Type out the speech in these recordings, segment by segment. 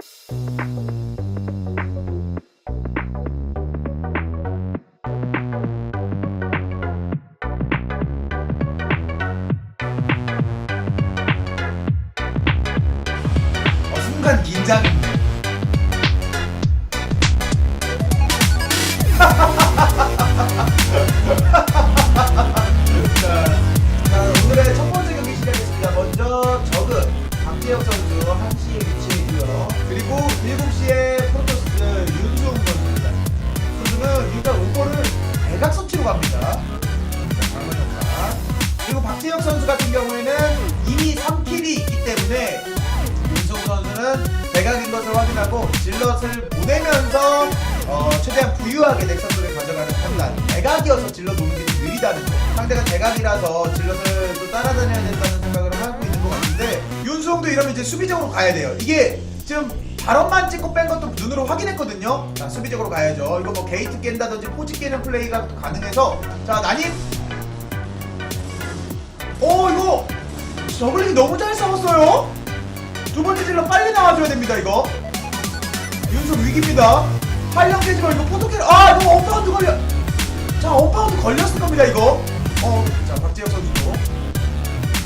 어, 순간 긴장 상대가 대각이라서 질럿을 또 따라다녀야 된다는 생각을 하고 있는 것 같은데 윤수홍도 이러면 이제 수비적으로 가야 돼요. 이게 지금 발언만 찍고 뺀 것도 눈으로 확인했거든요. 자, 수비적으로 가야죠. 이거 뭐 게이트 깬다든지 포지 깨는 플레이가 가능해서 자, 난임 오 이거 저글링이 너무 잘 싸웠어요 두 번째 질러 빨리 나와줘야 됩니다 이거 윤수 위기입니다 활력 깨지고 이거 포토 캐 아 이거 언바운드 걸려 자 언바운드 걸렸을 겁니다 이거 어 자 박재혁 선수도.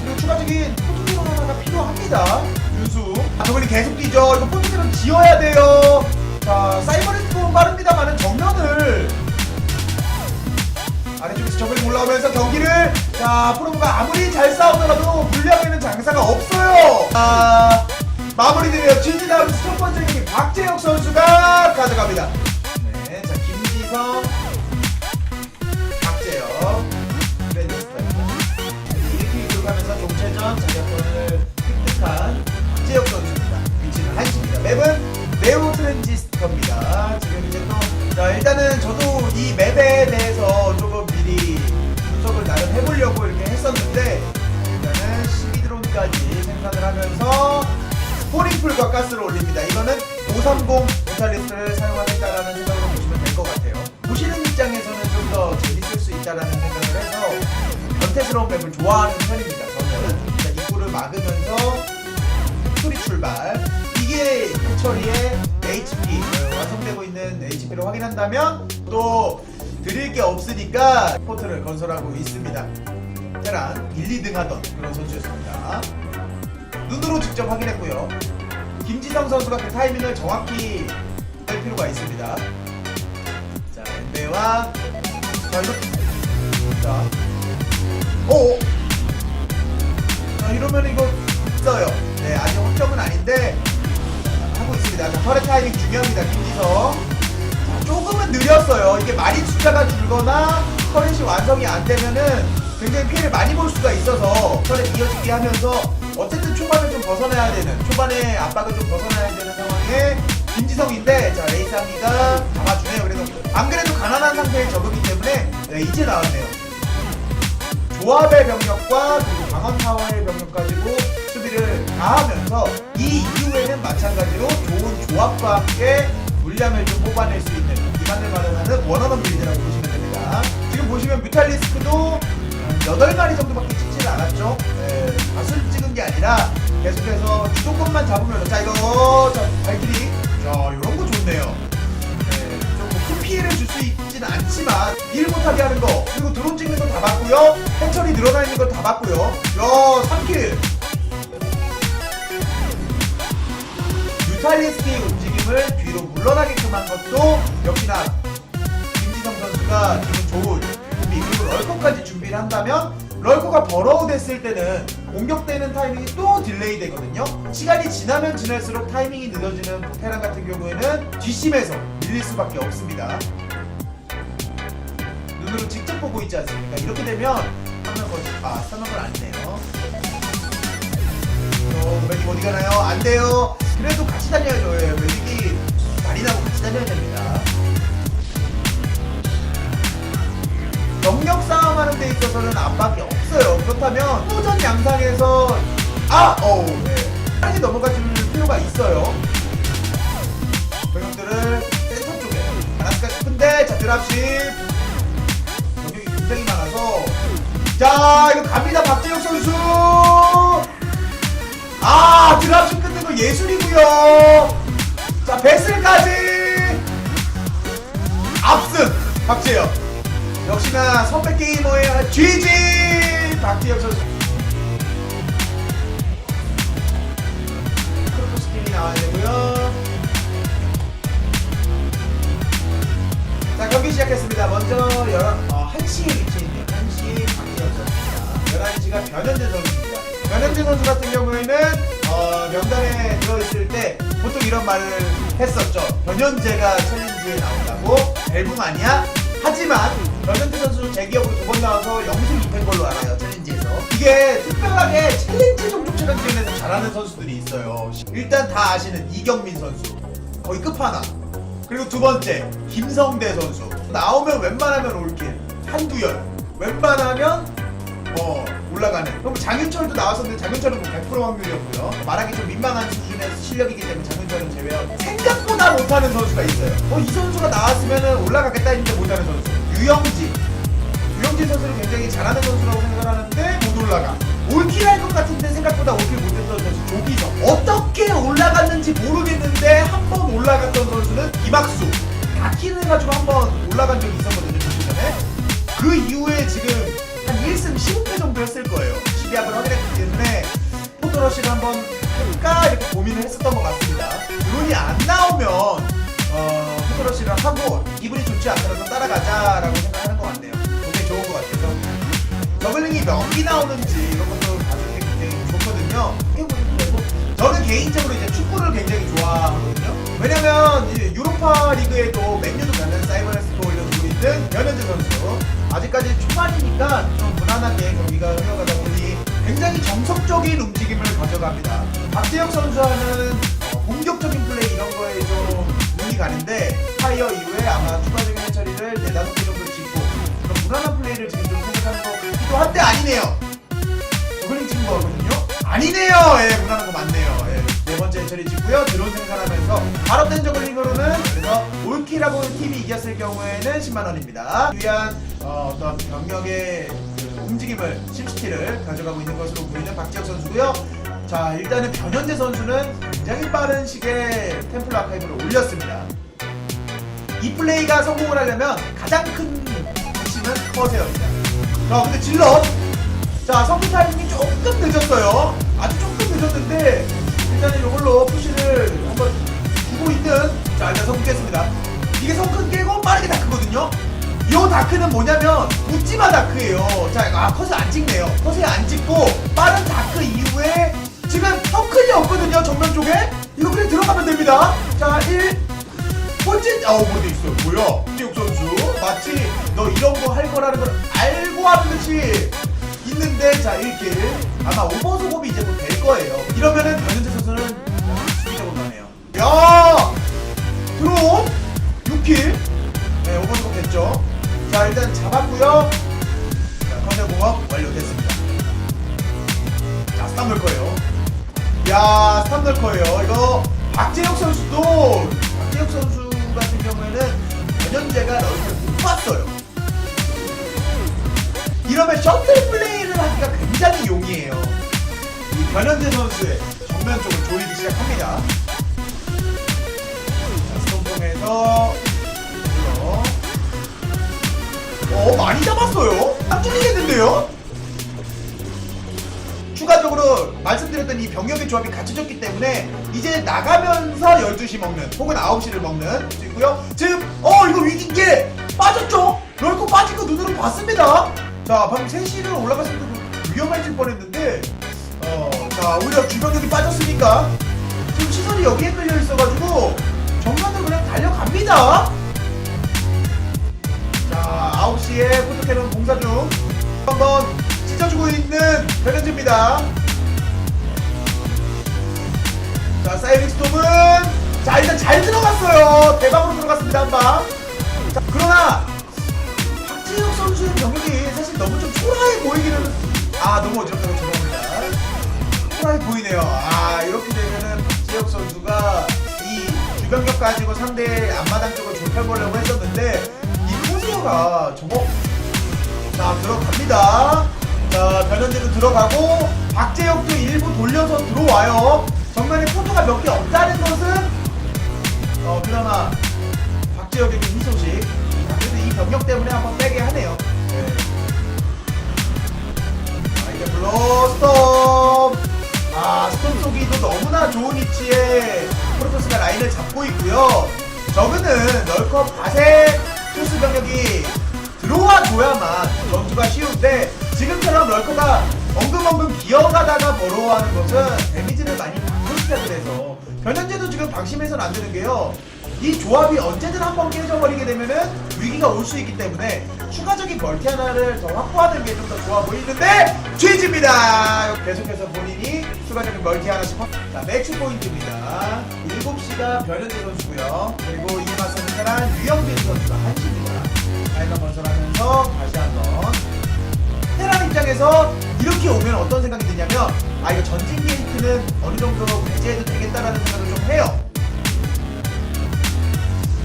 그리고 추가적인 포토캐 하나가 필요합니다. 윤수. 아 저글링 계속 뛰죠. 이거 포토캐 지어야 돼요. 자 사이버리스도 빠릅니다만은 정면을 아래쪽에서 저글링 올라오면서 경기를 자 프로브가 아무리 잘 싸우더라도 불리하게는 장사가 없어요. 아 마무리되네요. 진지다운스 첫 번째 경기 테란 1, 2등 하던 그런 선수였습니다 눈으로 직접 확인했고요 김지성 선수가 그 타이밍을 정확히 할 필요가 있습니다 자 엠베와 자 이렇게 자 오! 자 이러면 이거 있어요. 네, 아직 확정은 아닌데 하고 있습니다. 자, 터렛 타이밍 중요합니다. 김지성. 자, 조금은 느렸어요. 이게 마린 숫자가 줄거나 터렛이 완성이 안 되면은 굉장히 피해를 많이 볼 수가 있어서 터렛 이어지기 하면서 어쨌든 초반을 좀 벗어나야 되는 초반에 압박을 좀 벗어나야 되는 상황에 김지성인데 자 레이상이가 잡아주네요. 그래서 안 그래도 가난한 상태의 적이기 때문에 네, 이제 나왔네요. 조합의 병력과 그리고 강원 타워의 병력 가지고 수비를 다 하면서 이 이후에는 마찬가지로 좋은 조합과 함께 물량을 좀 뽑아낼 수 있는 기반을 마련하는 원어원 빌드라고 보시면 됩니다. 지금 보시면 뮤탈리스크도 8마리 정도밖에 찍지를 않았죠. 네, 다수를 찍은 게 아니라 계속해서 주도권만 잡으면 자 이거 자 발길이. 자 이런 거 좋네요. 네, 좀큰 피해를 줄 수 있지는 않지만 일 못하게 하는 거 그리고 드론 찍는 거 다 봤고요. 해철이 늘어나 있는 거 다 봤고요. 야 3킬. 뮤탈리스트의 움직임을 뒤로 물러나게끔 한 것도 역시나 김지성 선수가 기분 좋은 준비 그리고 럴커까지 준비 를 한다면 럴커가 버러우 됐을 때는 공격되는 타이밍이 또 딜레이 되거든요. 시간이 지나면 지날수록 타이밍이 늦어지는 테란 같은 경우에는 뒷심에서 밀릴 수밖에 없습니다. 눈으로 직접 보고 있지 않습니까? 이렇게 되면 삼명걸 아 삼명걸 아니네요. 어, 매직 어디 가나요? 안 돼요. 그래도 같이 다녀야죠. 예, 매직이 마린하고 같이 다녀야 됩니다. 경력 싸움하는 데 있어서는 압박이 없어요. 그렇다면 후전 양상에서 아, 어우, 네. 빨리 넘어가 줄 필요가 있어요. 병력들을 센터 쪽에 하나씩 싶은데 자 드랍십. 병력이 굉장히 많아서. 자 이거 갑니다. 박재영 선수. 아 드랍십 끊는 거 예술이고요. 자 베슬까지. 압승 박재혁 역시나 선배 게이머의 GG 박재혁 선수. 크로토 스킬이 나와야 되고요. 자 경기 시작했습니다. 먼저 열, 어, 1시에 위치해있네요. 1시 박재혁 선수입니다. 11시가 변현재 선수입니다. 변현재 선수 같은 경우에는 어, 명단에 들어있을 때 보통 이런 말을 했었죠. 변현재가 챌린지에 나온다고? 벨붕 아니야? 하지만 변현재 선수 제 기억으로 두 번 나와서 영승 2패인 걸로 알아요 챌린지에서. 이게 특별하게 챌린지 종족 체감전에서 잘하는 선수들이 있어요. 일단 다 아시는 이경민 선수 거의 끝판왕. 그리고 두 번째 김성대 선수. 나오면 웬만하면 올킬 한두열. 웬만하면 어 올라가는. 그럼 장윤철도 나왔었는데 장윤철은 뭐100% 확률이었고요. 말하기 좀 민망한 수준의 실력이기 때문에 장윤철은 제외하고 생각보다 못하는 선수가 있어요. 어이 선수가 나왔으면 올라가겠다 했는데 못하는 선수 유영진. 유영진 선수는 굉장히 잘하는 선수라고 생각을 하는데 못 올라가. 올킬 할 것 같은데 생각보다 올킬 못했던 선수 조기석 어떻게 올라갔는지 모르겠는데 한 번 올라갔던 선수는 김학수. 다키를 해가지고 한 번 올라간 적이 있었거든요 그 전에. 그 이후에 지금 한 1승 15패 정도 했을 거예요. 12합을 확인했기 때문에 포토러시를 한번 할까 이렇게 고민을 했었던 것 같습니다. 룬이 안 나오면 어, 포토러시를 하고 기분이 좋지 않더라도 따라가자라고 생각하는 것 같네요 굉장히 좋은 것 같아서 저글링이 몇 개 나오는지 이런 것도 봐주는 게 굉장히 좋거든요. 해보시면 되고. 저는 개인적으로 이제 축구를 굉장히 좋아하거든요. 왜냐면 이제 유로파 리그에도 맨유도 가는 사이버네스코 올려주고 있는 변현재 선수. 아직까지 초반이니까 좀 무난하게 경기가 흘러가다 보니 굉장히 정석적인 움직임을 가져갑니다. 박재혁 선수와는 어, 공격적인 플레이 이런 거 눈이 가는데 파이어 이후에 아마 추가적인 해처리를 네다섯 개 정도 짓고 그런 무난한 플레이를 지금 좀 생각하는 것 같기도 한데 아니네요. 저글링 찍은 거거든요. 아니네요. 예, 무난한 거 맞네요. 예, 네 번째 해처리 짓고요. 드론 생산하면서 발업된 저글링으로는 그래서 올키라고 팀이 이겼을 경우에는 10만 원입니다. 유한 어, 떤 병력의 그 움직임을 심시티를 가져가고 있는 것으로 보이는 박지혁 선수고요. 자 일단은 변현재 선수는 굉장히 빠른 시기에 템플 아카이브를 올렸습니다. 이 플레이가 성공을 하려면 가장 큰 핵심은 커세어입니다. 자, 근데 질럿. 자, 성공 타이밍이 조금 늦었어요. 아주 조금 늦었는데, 일단은 이걸로 푸시를 한번 주고 있는, 자, 일단 성공 깼습니다. 이게 성큰 깨고 빠르게 다크거든요. 이 다크는 뭐냐면, 묻지마 다크예요. 자, 아, 컷을 안 찍네요. 컷을 안 찍고, 빠른 다크 이후에, 지금 성큰이 없거든요, 정면 됩니다. 자, 1, 본진 아우 뭐돼 있어 뭐야? 지욱 선수 마치 너 이런 거 할 거라는 걸 알고 하는 듯이 있는데 자 1킬 아마 오버소급이 이제 곧 될 거예요. 이러면은 변현재 선수는 수비적으로 가네요. 야! 드론! 6킬! 네 오버소급 됐죠? 자 일단 잡았고요. 자 컨셉 공업 완료됐습니다. 자 스탑 넣을 거예요. 야 스탑 넣을 거예요. 이거 박재혁 선수도 박재혁 선수 같은 경우에는 변현재가 널리를 못 봤어요. 이러면 셔틀 플레이를 하기가 굉장히 용이해요. 이 변현재 선수의 정면 쪽을 조이기 시작합니다. 자 스톰폼에서 물러 어 많이 잡았어요. 딱 뚫리겠는데요 말씀드렸던 이 병력의 조합이 갖춰졌기 때문에 이제 나가면서 12시 먹는 혹은 9시를 먹는 수 있고요. 지금 어 이거 위기인 게 빠졌죠? 럴코 빠진 거 눈으로 봤습니다. 자 방금 3시를 올라갔을 때도 위험해질 뻔 했는데 어 자 오히려 주병력이 빠졌으니까 지금 시선이 여기에 끌려 있어가지고 정면으로 그냥 달려갑니다. 자 9시에 포토캐논 공사 중 한번 찢어주고 있는 변현재입니다. 자, 사이릭 스톰은 자 일단 잘 들어갔어요. 대박으로 들어갔습니다 한 방. 자, 그러나 박지혁 선수의 병력이 사실 너무 좀 초라해 보이기는 아 너무 어지럽다고 죄송합니다. 초라해 보이네요. 아 이렇게 되면은 박지혁 선수가 이 주병력 가지고 상대 앞마당 쪽을 좁혀보려고 했었는데 이 코스가 저거 자 들어갑니다. 자 변현재도 들어가고 박재혁도 일부 돌려서 들어와요. 정면에 포토가 몇 개 없다는 것은 어 그나마 박지혁에게 희소식. 아, 그래도 이 병력 때문에 한번 빼게 하네요. 네. 아 이제 블러 스톱 아 스톱 쏘기도 너무나 좋은 위치에 프로토스가 라인을 잡고 있고요. 저그는 널컵 바세 투수 병력이 들어와줘야만 전투가 쉬운데 지금처럼 널커가 엉금엉금 기어가다가 버러워하는 것은 데미지를 많이 시작을 해서 변현재도 지금 방심해서는 안 되는 게요. 이 조합이 언제든 한 번 깨져버리게 되면은 위기가 올 수 있기 때문에 추가적인 멀티 하나를 더 확보하는 게 좀 더 좋아 보이는데 GG입니다. 계속해서 본인이 추가적인 멀티 하나씩 확... 자 매치 포인트입니다. 7시가 변현재 선수고요. 그리고 이마선 테란 유영빈 선수가 1시입니다. 타이머 건설하면서 다시 한번 테란 입장에서 이렇게 오면 어떤 생각이 드냐면 아 이거 전진 게이트는 어느 정도 배제해도 되겠다라는 생각을 좀 해요.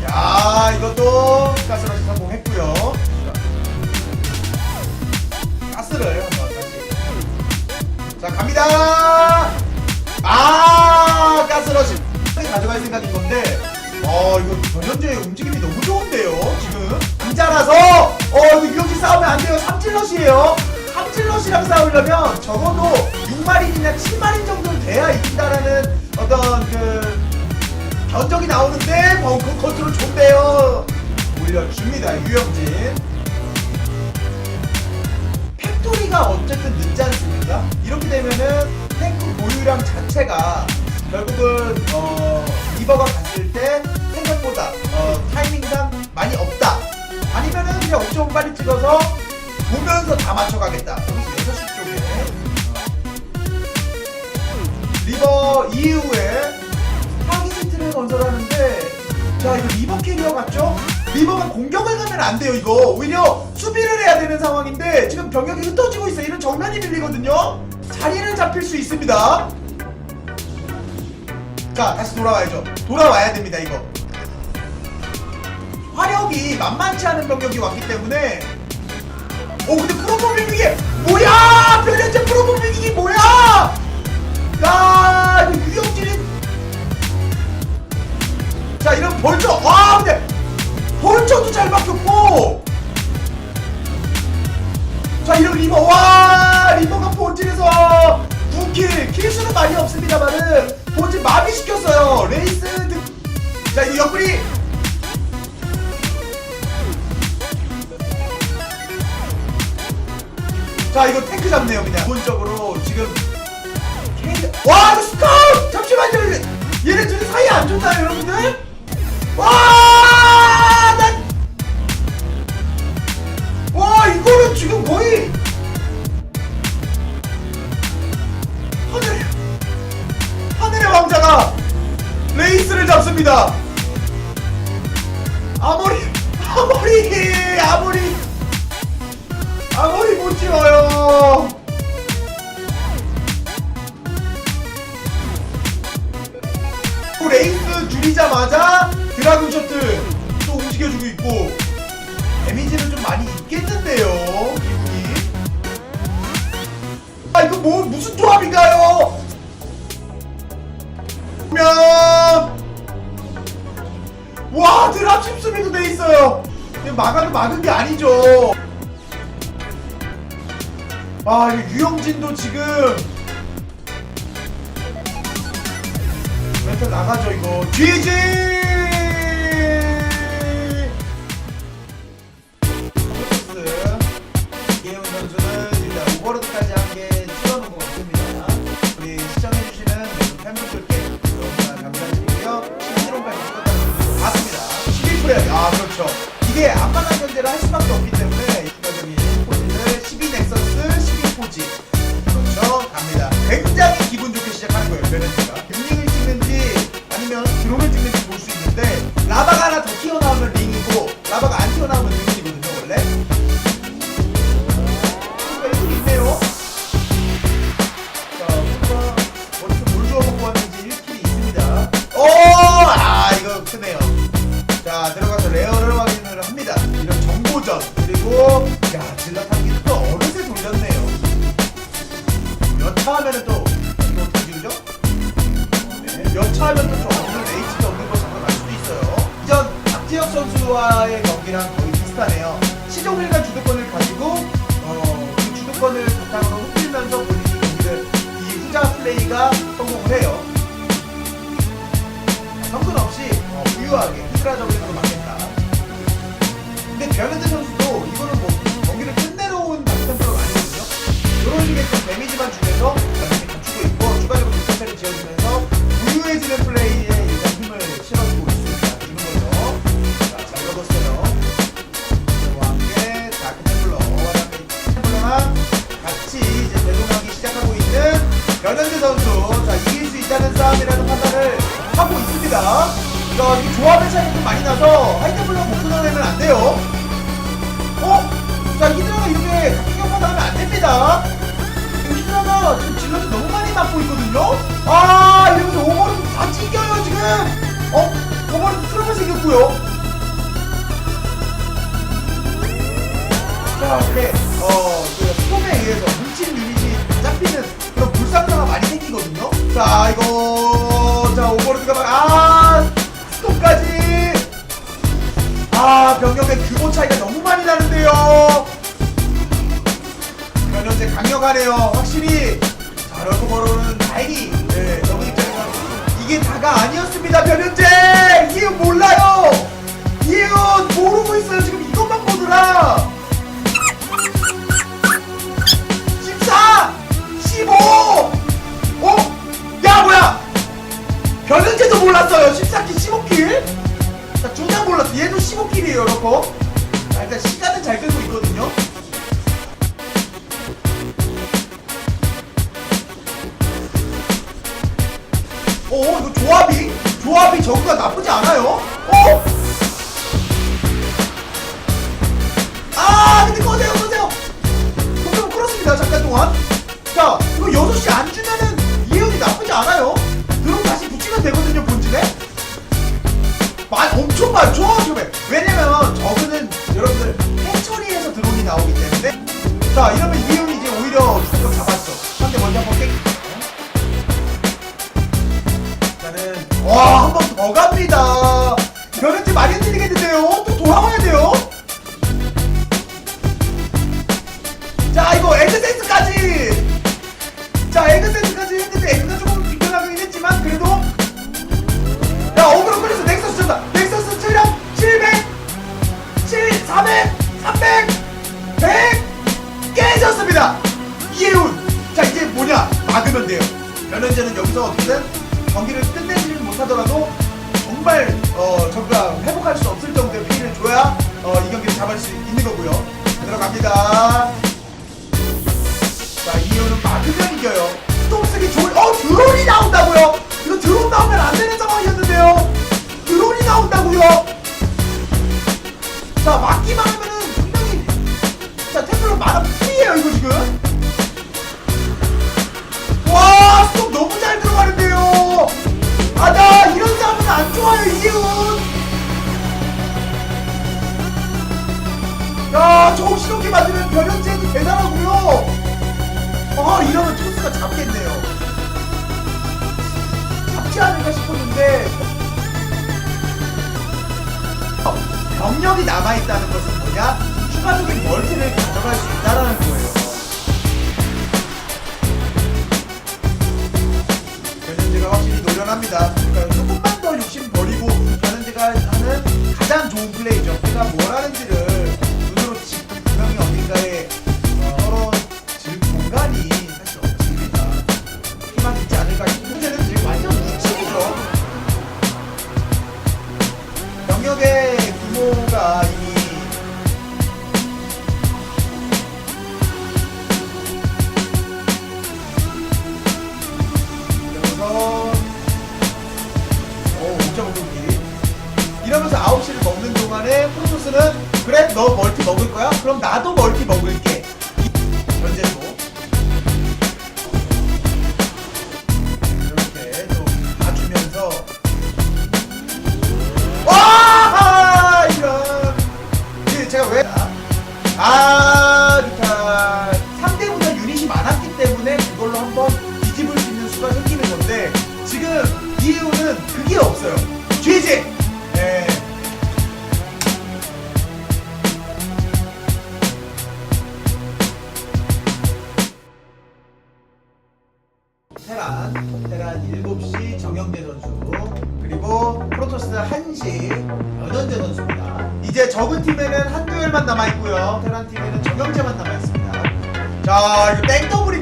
야 이것도 가스러시 성공했고요. 가스를 한번 다시. 자 갑니다. 아 가스러시 가져갈 생각인 건데. 어 이거 전현재의 움직임이 너무 좋은데요 지금 남자라서 어 이렇게 싸우면 안 돼요. 삼질럿이에요. 삼질럿이랑 싸우려면 적어도 6마린이나 7마린 정도는 돼야 이긴다라는 어떤 그 견적이 나오는데 벙커 컨트롤 좋대요. 올려줍니다 유영진. 팩토리가 어쨌든 늦지 않습니까? 이렇게 되면은 탱크 보유량 자체가 결국은 어, 리버가 갔을 때 생각보다 어, 타이밍상 많이 없다 아니면은 그냥 옵션 빨리 찍어서 보면서 다 맞춰가겠다. 그래서 6시 쪽에. 리버 이후에 타깃을 건설하는데 자 이거 리버 캐리어 같죠? 리버가 공격을 가면 안 돼요 이거. 오히려 수비를 해야 되는 상황인데 지금 병력이 흩어지고 있어요 이런 정면이 밀리거든요. 자리를 잡힐 수 있습니다. 자 다시 돌아와야죠. 돌아와야 됩니다 이거 화력이 만만치 않은 병력이 왔기 때문에. 오 근데 프로모빙 이게 뭐야? 변현재 프로모빙 있고 데미지는 좀 많이 있겠는데요 기분이? 아 이거 뭐 무슨 조합인가요? 와 드랍 심수비도 돼 있어요. 막아도 막은 게 아니죠. 아 유영진도 지금 멘탈 나가죠 이거. 이 견제를 할 수밖에 없기 때문에 이과적인 포지를 12 넥서스 12 포지 비슷하네요 시종일관 주도권을 가지고 어, 그 주도권을 바탕으로 흔들면서 본인이 경기를 이 후자 플레이 플레이가 성공을 해요. 성근 없이 어, 부유하게 히드라 저글링으로 막겠다. 근데 변현재 선수도 이거는 뭐 경기를 끝내러 온 박스템플러가 아니거든요. 이런 식의 좀 데미지만 주면서 변현재 선수. 자, 이길 수 있다는 싸움이라는 판단을 하고 있습니다. 자, 이 조합의 차이가 좀 많이 나서 못 끊어내면 안 돼요. 어? 자, 히드라가 이렇게 공격하다 하면 안 됩니다. 지금 히드라가 지금 질럿이 너무 많이 맞고 있거든요? 아, 강력하네요. 확실히, 자, 럴코버로는 다행히, 네, 너무 입장에서 이게 다가 아니었습니다, 변현재! 이유 몰라요! 이유 모르고 있어요. 지금 이것만 보느라! 14! 15! 어? 야 뭐야! 변현재도 몰랐어요 14킬 15킬 자 중간 몰랐어 얘도 15킬이에요 이렇고 자 일단 시간은 잘 끌고 있거든요 저거가 나쁘지 않아요. 어? 아 근데 꺼세요 꺼세요. 그럼 끌었습니다 잠깐 동안. 자 이거 6시 안 주면은 이해운이 나쁘지 않아요. 드론 다시 붙이면 되거든요 본진에. 만 엄청 많죠 지금 왜냐면 저그는 여러분들 해처리에서 드론이 나오기 때문에. 자 이러면 이해운이 이제 오히려 주격 잡았어. 상대 먼저 한번 깨 일단은 와한 번 더 갑니다 남아있다는 것은 뭐냐 추가적인 멀티를 가져갈 수 있다는 거예요. 변현재가 확실히 노련합니다. 그러니까 조금만 더 욕심 버리고 변현재가 하는 가장 좋은 플레이죠. 뭘 하는지 9시를 먹는 동안에 프로토스는 그래 너 멀티 먹을 거야? 그럼 나도 멀티 먹을게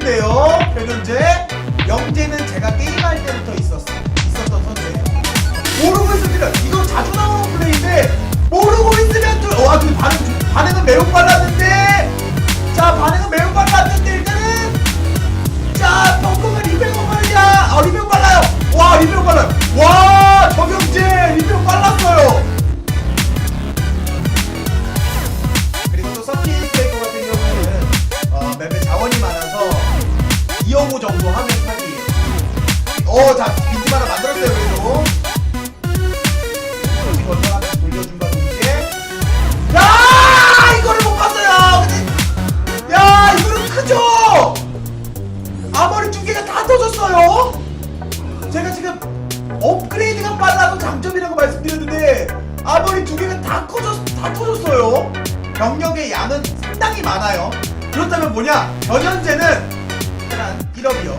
땡더블인데요. 변현재. 영재는 제가 게임할 때부터 있었어. 있었던 선수예요. 모르고 있습니다. 이거 자주 나오는 플레이인데 모르고 있으면 또 와, 그 반응 반응은 매우 빨랐는데 자, 반응은 매우 빨랐는데 일단은 자, 벙커가 리베어 빨리야. 아, 리베어 빨라요. 와, 리베어 빨라요. 와, 정영재 리베어 빨랐어요. 205 정도 하면 사기예요. 어, 자, 빈틈 하나 만들었어요, 그래도. 여기 건너가면서 돌려준과 동시에. 야! 이거를 못 봤어요! 근데, 야! 이거는 크죠! 아머리 두 개가 다 터졌어요! 제가 지금 업그레이드가 빨라도 장점이라고 말씀드렸는데, 아머리 두 개가 다 커졌, 다 터졌어요! 병력의 양은 상당히 많아요. 그렇다면 뭐냐? 변현재는 일단 1업이요.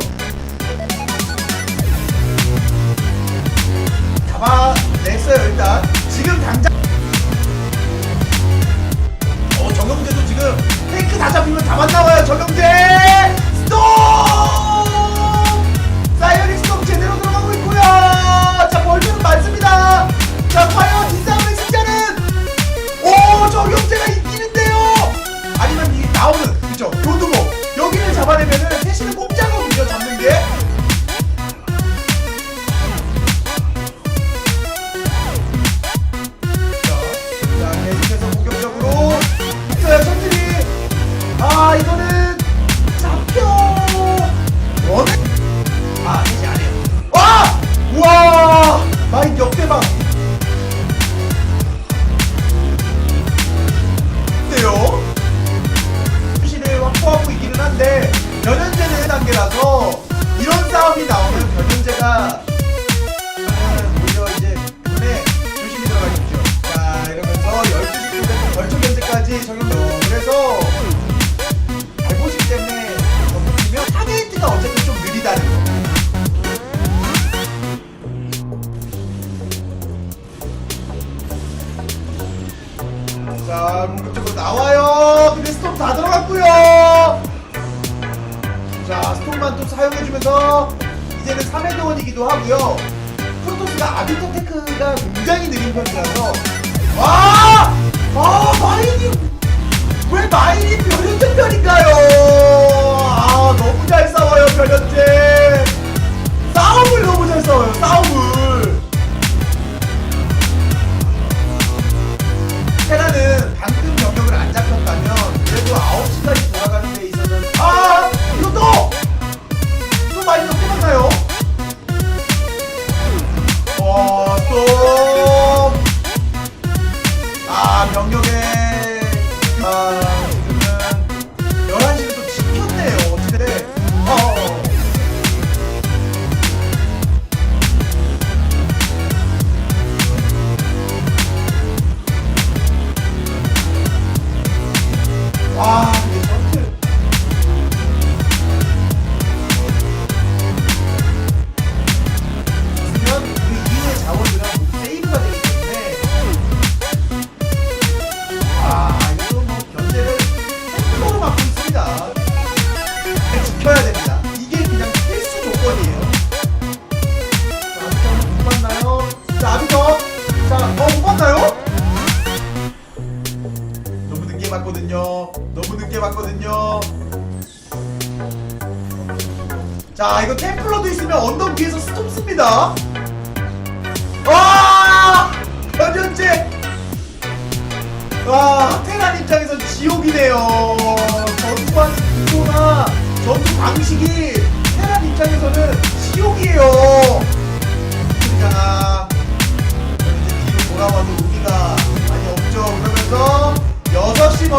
잡아냈어요 일단. 지금 당장. 어 정영재도 지금 테이크 다 잡히면 다 만 나와요 정영재. 나오는 그죠 교두모 여기를 잡아내면은 셋이는 공짜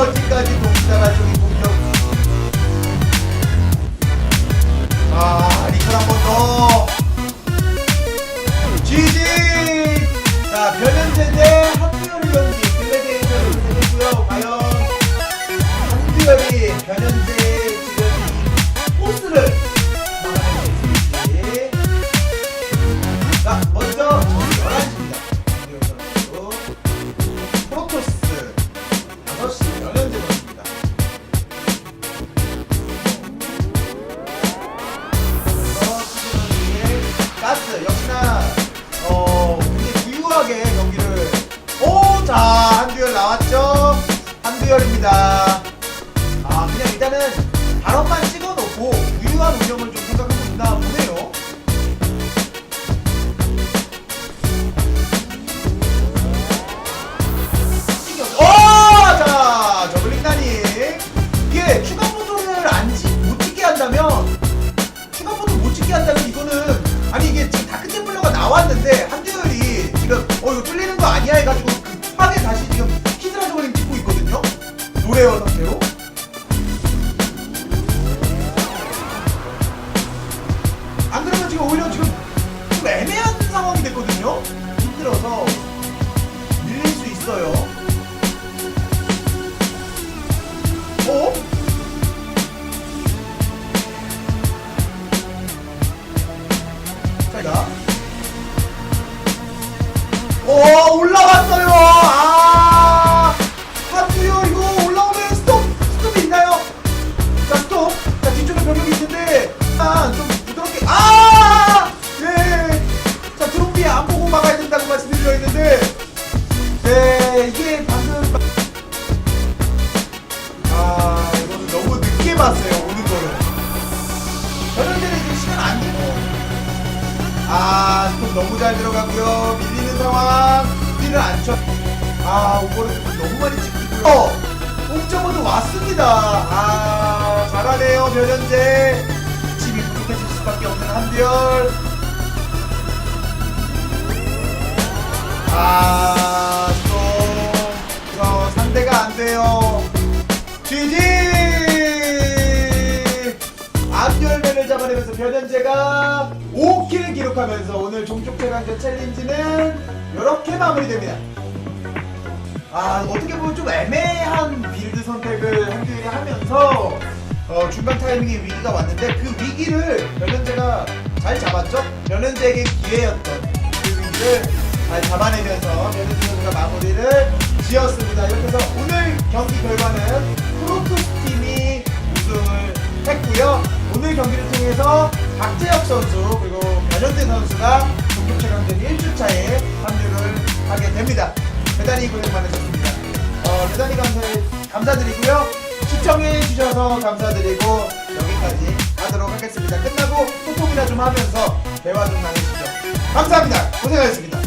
6시 멀티까지 동시다가 좋았는데 한두열이 지금 어 이거 뚫리는 거 아니야 해가지고 급하게 다시 지금 히드라 저글링 찍고 있거든요. 노래어 상태로. 이렇게 마무리됩니다. 아 어떻게 보면 좀 애매한 빌드 선택을 한두일이 하면서 어, 중간 타이밍에 위기가 왔는데 그 위기를 변현재가 잘 잡았죠. 변현재에게 기회였던 그 위기를 잘 잡아내면서 변현재 선수가 마무리를 지었습니다. 이렇게 해서 오늘 경기 결과는 프로토스 팀이 우승을 했고요. 오늘 경기를 통해서 박재혁 선수 그리고 변현재 선수가 종족 최강전 1주차에 합류를 하게 됩니다. 대단히 고생 많으셨습니다. 어, 대단히 감사, 감사드리고요. 시청해 주셔서 감사드리고 여기까지 하도록 하겠습니다. 끝나고 소통이나 좀 하면서 대화 좀 나누시죠. 감사합니다. 고생하셨습니다.